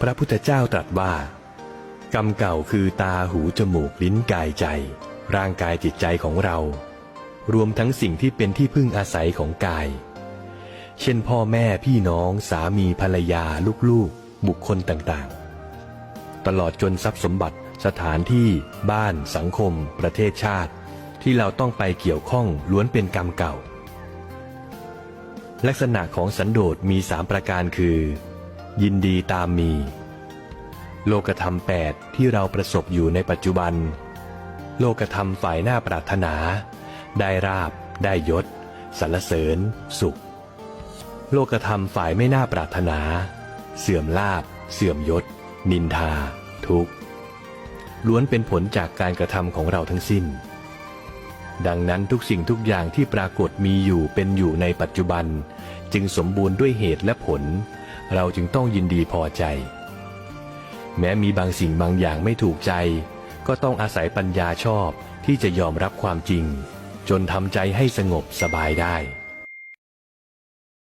พระพุทธเจ้าตรัสว่า กรรมเก่าคือตาหูจมูกลิ้นกายใจ ร่างกายจิตใจของเรา รวมทั้งสิ่งที่เป็นที่พึ่งอาศัยของกาย เช่นพ่อแม่พี่น้องสามีภรรยาลูกๆ บุคคลต่างๆ ตลอดจนทรัพย์สมบัติสถานที่ บ้าน สังคม ประเทศชาติ ที่เราต้องไปเกี่ยวข้องล้วนเป็นกรรมเก่า ลักษณะของสันโดษมีสามประการคือ ยินดีตามมี โลกธรรมแปดที่เราประสบอยู่ในปัจจุบัน โลกธรรมฝ่ายหน้าปรารถนา ได้ราบ ได้ยศสรรเสริญ สุข โลกธรรมฝ่ายไม่น่าปรารถนา เสื่อมลาบ เสื่อมยศ นินทา ทุกข์ ล้วนเป็นผลจากการกระทำของเราทั้งสิ้น ดังนั้นทุกสิ่งทุกอย่างที่ปรากฏมีอยู่เป็นอยู่ในปัจจุบัน จึงสมบูรณ์ด้วยเหตุและผล เราจึงต้องยินดีพอใจ แม้มีบางสิ่งบางอย่างไม่ถูกใจ ก็ต้องอาศัยปัญญาชอบที่จะยอมรับความจริง จนทำใจให้สงบสบายได้